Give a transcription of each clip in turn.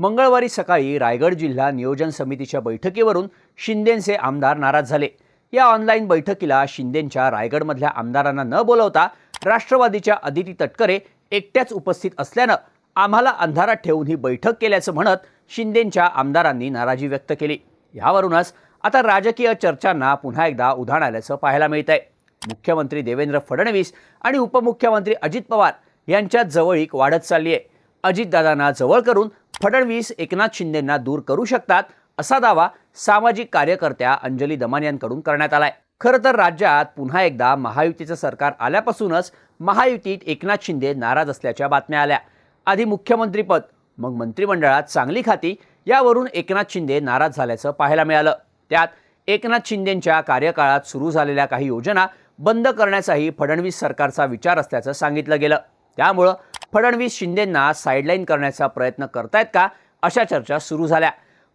मंगळवारी सकाळी रायगड जिल्हा नियोजन समितीच्या बैठकीवरून शिंदेचे आमदार नाराज झाले. या ऑनलाईन बैठकीला शिंदेच्या रायगडमधल्या आमदारांना न बोलवता राष्ट्रवादीच्या अदिती तटकरे एकट्याच उपस्थित असल्यानं आम्हाला अंधारात ठेवून ही बैठक केल्याचं म्हणत शिंदेच्या आमदारांनी नाराजी व्यक्त केली. यावरूनच आता राजकीय चर्चांना पुन्हा एकदा उधाण आल्याचं पाहायला मिळत आहे मुख्यमंत्री देवेंद्र फडणवीस आणि उपमुख्यमंत्री अजित पवार यांच्यात जवळीक वाढत चालली आहे अजितदादांना जवळ करून फडणवीस एकनाथ शिंदेंना दूर करू शकतात असा दावा सामाजिक कार्यकर्त्या अंजली दमान यांकडून करण्यात आलाय. खरं तर राज्यात पुन्हा एकदा महायुतीचं सरकार आल्यापासूनच महायुतीत एकनाथ शिंदे नाराज असल्याच्या बातम्या आल्या. आधी मुख्यमंत्रीपद मग मंत्रिमंडळात चांगली खाती यावरून एकनाथ शिंदे नाराज झाल्याचं पाहायला मिळालं. त्यात एकनाथ शिंदेंच्या कार्यकाळात सुरू झालेल्या काही योजना बंद करण्याचाही फडणवीस सरकारचा विचार असल्याचं सांगितलं गेलं. त्यामुळं फडणवीस शिंदेंना साईडलाईन करण्याचा प्रयत्न करतायत का? अशा चर्चा सुरू झाल्या.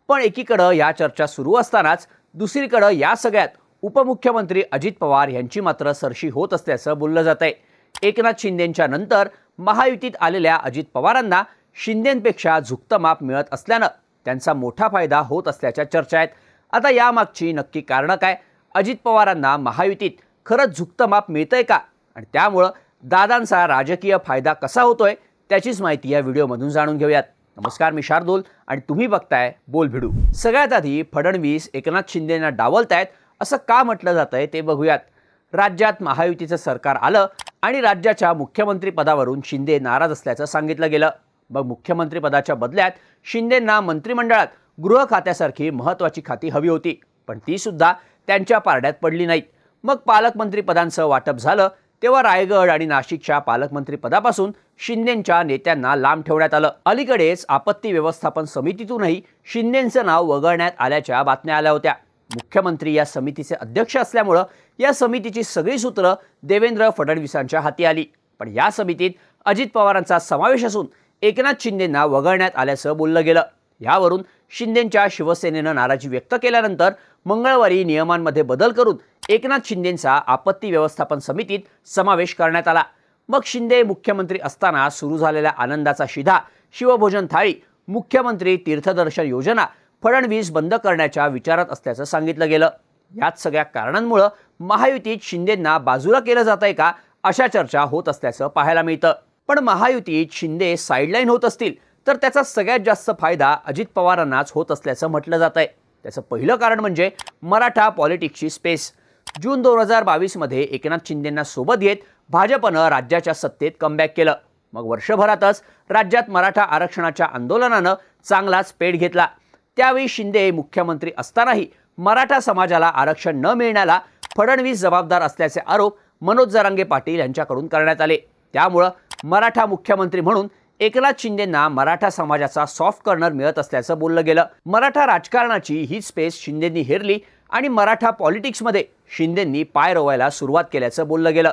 पण एकीकडं या चर्चा सुरू असतानाच दुसरीकडं या सगळ्यात उपमुख्यमंत्री अजित पवार यांची मात्र सरशी होत असल्याचं बोललं जात आहे एकनाथ शिंदेंच्या नंतर महायुतीत आलेल्या अजित पवारांना शिंदेंपेक्षा झुकतं माप मिळत असल्यानं त्यांचा मोठा फायदा होत असल्याच्या चर्चा आहेत. आता यामागची नक्की कारणं काय? अजित पवारांना महायुतीत खरंच झुकतं माप मिळतंय का? आणि त्यामुळं दादांचा राजकीय फायदा कसा होतोय त्याचीच माहिती या व्हिडिओमधून जाणून घेऊयात. नमस्कार मी शार्दूल आणि तुम्ही बघताय बोल भिडू. सगळ्यात आधी फडणवीस एकनाथ शिंदेना डावलतायत असं का म्हटलं जातंय ते बघूयात. राज्यात महायुतीचं सरकार आलं आणि राज्याच्या मुख्यमंत्रीपदावरून शिंदे नाराज असल्याचं सांगितलं गेलं. मग मुख्यमंत्रीपदाच्या बदल्यात शिंदेंना मंत्रिमंडळात गृह खात्यासारखी महत्त्वाची खाती हवी होती पण ती सुद्धा त्यांच्या पारड्यात पडली नाहीत. मग पालकमंत्रीपदांचं वाटप झालं तेव्हा रायगड आणि नाशिकच्या पालकमंत्रीपदापासून शिंदेंच्या नेत्यांना लांब ठेवण्यात आलं. अलीकडेच आपत्ती व्यवस्थापन समितीतूनही शिंदेंचं नाव वगळण्यात आल्याच्या बातम्या आल्या होत्या. मुख्यमंत्री या समितीचे अध्यक्ष असल्यामुळं या समितीची सगळी सूत्रं देवेंद्र फडणवीसांच्या हाती आली. पण या समितीत अजित पवारांचा समावेश असून एकनाथ शिंदेंना वगळण्यात आल्याचं बोललं गेलं. यावरून शिंदेंच्या शिवसेनेनं नाराजी व्यक्त केल्यानंतर मंगळवारी नियमांमध्ये बदल करून एकनाथ शिंदेंचा आपत्ती व्यवस्थापन समितीत समावेश करण्यात आला. मग शिंदे मुख्यमंत्री असताना सुरू झालेल्या आनंदाचा शिधा शिवभोजन थाळी मुख्यमंत्री तीर्थदर्शन योजना फडणवीस बंद करण्याच्या विचारात असल्याचं सांगितलं गेलं. याच सगळ्या कारणांमुळं महायुतीत शिंदेंना बाजूला केलं जात आहे का अशा चर्चा होत असल्याचं पाहायला मिळतं. पण महायुतीत शिंदे साईडलाईन होत असतील तर त्याचा सगळ्यात जास्त फायदा अजित पवारांनाच होत असल्याचं म्हटलं जात आहे त्याचं पहिलं कारण म्हणजे मराठा पॉलिटिक्सची स्पेस जून दोन हजार बावीसमध्ये एकनाथ शिंदेंना सोबत घेत भाजपनं राज्याच्या सत्तेत कमबॅक केलं. मग वर्षभरातच राज्यात मराठा आरक्षणाच्या आंदोलनानं चांगलाच पेट घेतला. त्यावेळी शिंदे मुख्यमंत्री असतानाही मराठा समाजाला आरक्षण न मिळण्याला फडणवीस जबाबदार असल्याचे आरोप मनोज जरांगे पाटील यांच्याकडून करण्यात आले. त्यामुळं मराठा मुख्यमंत्री म्हणून एकनाथ शिंदेंना मराठा समाजाचा सॉफ्ट कॉर्नर मिळत असल्याचं बोललं गेलं. मराठा राजकारणाची ही स्पेस शिंदेंनी हेरली. आणि मराठा पॉलिटिक्समध्ये शिंदेंनी पाय रोवायला सुरुवात केल्याचं बोललं गेलं.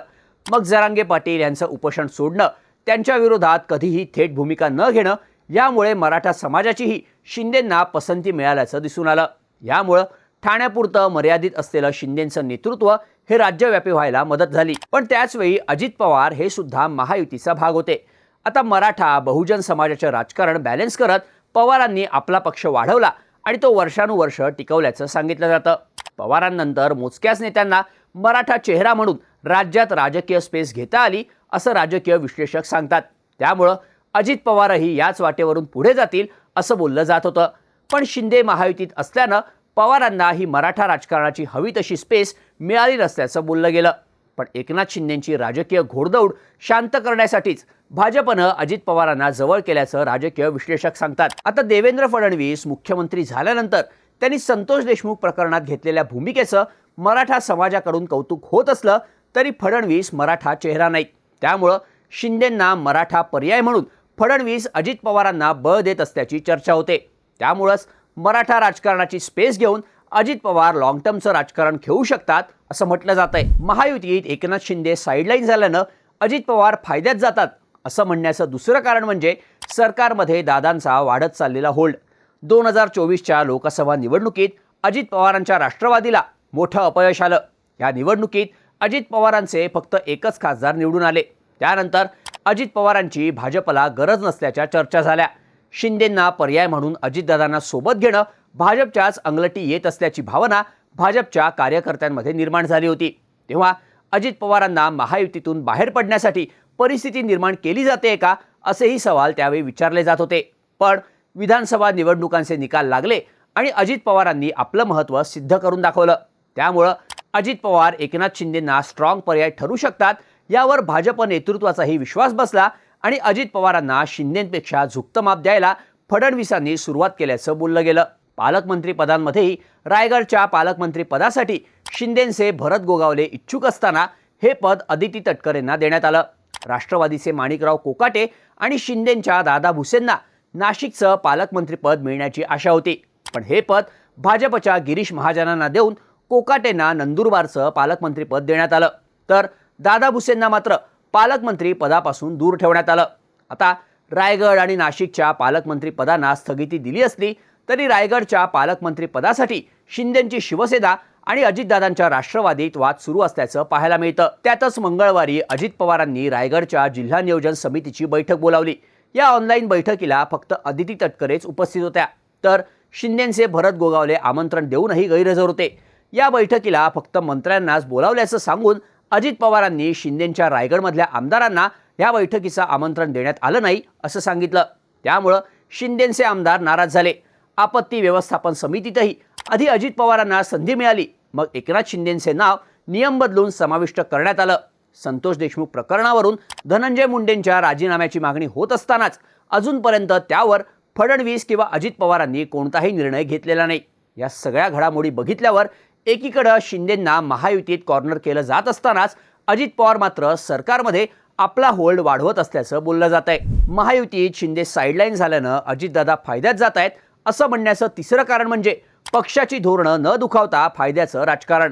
मग जरांगे पाटील यांचं उपोषण सोडणं त्यांच्या विरोधात कधीही थेट भूमिका न घेणं यामुळे मराठा समाजाचीही शिंदेंना पसंती मिळाल्याचं दिसून आलं. यामुळं ठाण्यापुरतं मर्यादित असलेलं शिंदेंचं नेतृत्व हे राज्यव्यापी व्हायला मदत झाली. पण त्याचवेळी अजित पवार हे सुद्धा महायुतीचा भाग होते. आता मराठा बहुजन समाजाचं राजकारण बॅलन्स करत पवारांनी आपला पक्ष वाढवला आणि तो वर्षानुवर्ष टिकवल्याचं सांगितलं जातं. पवारांनंतर मोजक्याच नेत्यांना मराठा चेहरा म्हणून राज्यात राजकीय स्पेस घेता आली असं राजकीय विश्लेषक सांगतात. त्यामुळं अजित पवारही याच वाटेवरून पुढे जातील असं बोललं जात होतं. पण शिंदे महायुतीत असल्यानं पवारांना ही मराठा राजकारणाची हवी तशी स्पेस मिळाली नसल्याचं बोललं गेलं. पण एकनाथ शिंदेंची राजकीय घोडदौड शांत करण्यासाठीच भाजपनं अजित पवारांना जवळ केल्याचं राजकीय विश्लेषक सांगतात. आता देवेंद्र फडणवीस मुख्यमंत्री झाल्यानंतर त्यांनी संतोष देशमुख प्रकरणात घेतलेल्या भूमिकेचं मराठा समाजाकडून कौतुक होत असलं तरी फडणवीस मराठा चेहरा नाहीत. त्यामुळं शिंदेंना मराठा पर्याय म्हणून फडणवीस अजित पवारांना बळ देत असल्याची चर्चा होते. त्यामुळंच मराठा राजकारणाची स्पेस घेऊन अजित पवार लॉंग टर्मचं राजकारण खेळू शकतात असं म्हटलं जात आहे महायुतीत एकनाथ शिंदे साईडलाईन झाल्यानं अजित पवार फायद्यात जातात असं म्हणण्याचं दुसरं कारण म्हणजे सरकारमध्ये दादांचा वाढत चाललेला होल्ड दोन हजार चोवीसच्या लोकसभा निवडणुकीत अजित पवारांच्या राष्ट्रवादीला मोठं अपयश आलं. या निवडणुकीत अजित पवारांचे फक्त एकच खासदार निवडून आले. त्यानंतर अजित पवारांची भाजपला गरज नसल्याच्या चर्चा झाल्या. शिंदेंना पर्याय म्हणून अजितदादांना सोबत घेणं भाजपच्याच अंगलटी येत असल्याची भावना भाजपच्या कार्यकर्त्यांमध्ये निर्माण झाली होती. तेव्हा अजित पवारांना महायुतीतून बाहेर पडण्यासाठी परिस्थिती निर्माण केली जाते का असेही सवाल त्यावेळी विचारले जात होते. पण विधानसभा निवडणुकांचे निकाल लागले आणि अजित पवारांनी आपलं महत्त्व सिद्ध करून दाखवलं. त्यामुळं अजित पवार एकनाथ शिंदेंना स्ट्रॉंग पर्याय ठरू शकतात यावर भाजप नेतृत्वाचाही विश्वास बसला आणि अजित पवारांना शिंदेंपेक्षा झुकतं माप द्यायला फडणवीसांनी सुरुवात केल्याचं बोललं गेलं. पालकमंत्रीपदांमध्येही रायगडच्या पालकमंत्रीपदासाठी शिंदेंचे भरत गोगावले इच्छुक असताना हे पद अदिती तटकरेंना देण्यात आलं. राष्ट्रवादीचे माणिकराव कोकाटे आणि शिंदेंच्या दादा भुसेंना नाशिकचं पालकमंत्रीपद मिळण्याची आशा होती. पण हे पद भाजपच्या गिरीश महाजनांना देऊन कोकाटेंना नंदुरबारचं पालकमंत्रीपद देण्यात आलं. तर दादा भुसेंना मात्र पालकमंत्री पदापासून दूर ठेवण्यात आलं. आता रायगड आणि नाशिकच्या पालकमंत्री पदांना स्थगिती दिली असली तरी रायगडच्या पालकमंत्री पदासाठी शिंदेंची शिवसेना आणि अजितदादांच्या राष्ट्रवादीत वाद सुरू असल्याचं पाहायला मिळतं. त्यातच मंगळवारी अजित पवारांनी रायगडच्या जिल्हा नियोजन समितीची बैठक बोलावली. या ऑनलाईन बैठकीला फक्त अदिती तटकरेच उपस्थित होत्या. तर शिंदेंचे भरत गोगावले आमंत्रण देऊनही गैरहजर होते. या बैठकीला फक्त मंत्र्यांनाच बोलावल्याचं सांगून अजित पवारांनी शिंदेंच्या रायगडमधल्या आमदारांना या बैठकीचं आमंत्रण देण्यात आलं नाही असं सांगितलं. त्यामुळं शिंदेंचे आमदार नाराज झाले. आपत्ती व्यवस्थापन समितीतही आधी अजित पवारांना संधी मिळाली. मग एकनाथ शिंदेंचे नाव नियम बदलून समाविष्ट करण्यात आलं. संतोष देशमुख प्रकरणावरून धनंजय मुंडेंच्या राजीनाम्याची मागणी होत असतानाच अजूनपर्यंत त्यावर फडणवीस किंवा अजित पवारांनी कोणताही निर्णय घेतलेला नाही. या सगळ्या घडामोडी बघितल्यावर एकीकडं शिंदेंना महायुतीत कॉर्नर केलं जात असतानाच अजित पवार मात्र सरकारमध्ये आपला होल्ड वाढवत असल्याचं बोललं जात आहे महायुतीत शिंदे साईडलाईन झाल्यानं अजितदादा फायद्यात जात आहेत असं म्हणण्याचं तिसरं कारण म्हणजे पक्षाची धोरणं न दुखावता फायद्याचं राजकारण.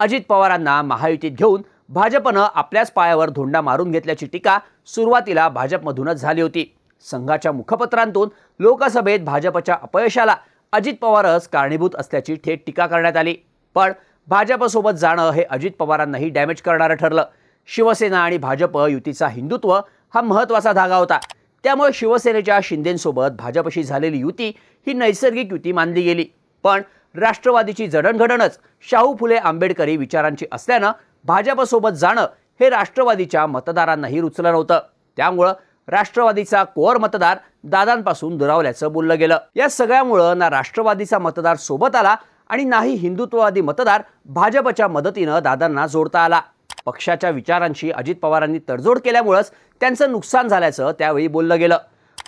अजित पवारांना महायुतीत घेऊन भाजपनं आपल्याच पायावर धोंडा मारून घेतल्याची टीका सुरुवातीला भाजपमधूनच झाली होती. संघाच्या मुखपत्रांतून लोकसभेत भाजपच्या अपयशाला अजित पवारच कारणीभूत असल्याची थेट टीका करण्यात आली. पण भाजपसोबत जाणं हे अजित पवारांनाही डॅमेज करणारं ठरलं. शिवसेना आणि भाजप युतीचा हिंदुत्व हा महत्त्वाचा धागा होता. त्यामुळे शिवसेनेच्या शिंदेंसोबत भाजपशी झालेली युती ही नैसर्गिक युती मानली गेली. पण राष्ट्रवादीची जडणघडणच शाहू फुले आंबेडकरी विचारांची असल्यानं भाजपसोबत जाणं हे राष्ट्रवादीच्या मतदारांनाही रुचलं नव्हतं. त्यामुळं राष्ट्रवादीचा कोअर मतदार दादांपासून दुरावल्याचं बोललं गेलं. या सगळ्यामुळं ना राष्ट्रवादीचा मतदार सोबत आला आणि नाही हिंदुत्ववादी मतदार भाजपच्या मदतीनं दादांना जोडता आला. पक्षाच्या विचारांशी अजित पवारांनी तडजोड केल्यामुळंच त्यांचं नुकसान झाल्याचं त्यावेळी बोललं गेलं.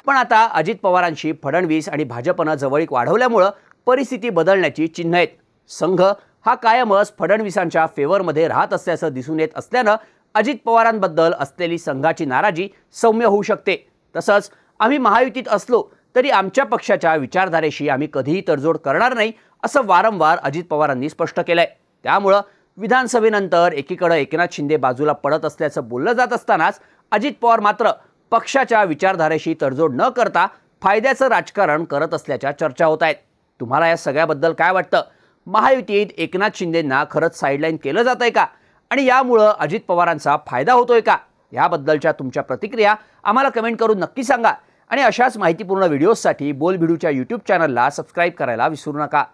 पण आता अजित पवारांशी फडणवीस आणि भाजपनं जवळीक वाढवल्यामुळं परिस्थिती बदलण्याची चिन्ह आहेत. संघ हा कायमच फडणवीसांच्या फेवरमध्ये राहत असल्याचं दिसून येत असल्यानं अजित पवारांबद्दल असलेली संघाची नाराजी सौम्य होऊ शकते. तसंच आम्ही महायुतीत असलो तरी आमच्या पक्षाच्या विचारधारेशी आम्ही कधीही तडजोड करणार नाही असं वारंवार अजित पवारांनी स्पष्ट केलंय. त्यामुळं विधानसभेनंतर एकीकडं एकनाथ शिंदे बाजूला पडत असल्याचं बोललं जात असतानाच अजित पवार मात्र पक्षाच्या विचारधारेशी तडजोड न करता फायद्याचं राजकारण करत असल्याच्या चर्चा होत आहेत. तुम्हाला या सगळ्याबद्दल काय वाटतं? महायुतीत एकनाथ शिंदेंना खरंच साईडलाईन केलं जात आहे का? आणि यामुळं अजित पवारांचा फायदा होतोय का? याबद्दलच्या तुमच्या प्रतिक्रिया आम्हाला कमेंट करून नक्की सांगा. आणि अशाच माहितीपूर्ण व्हिडिओजसाठी बोलभिडूच्या यूट्यूब चॅनलला सबस्क्राईब करायला विसरू नका.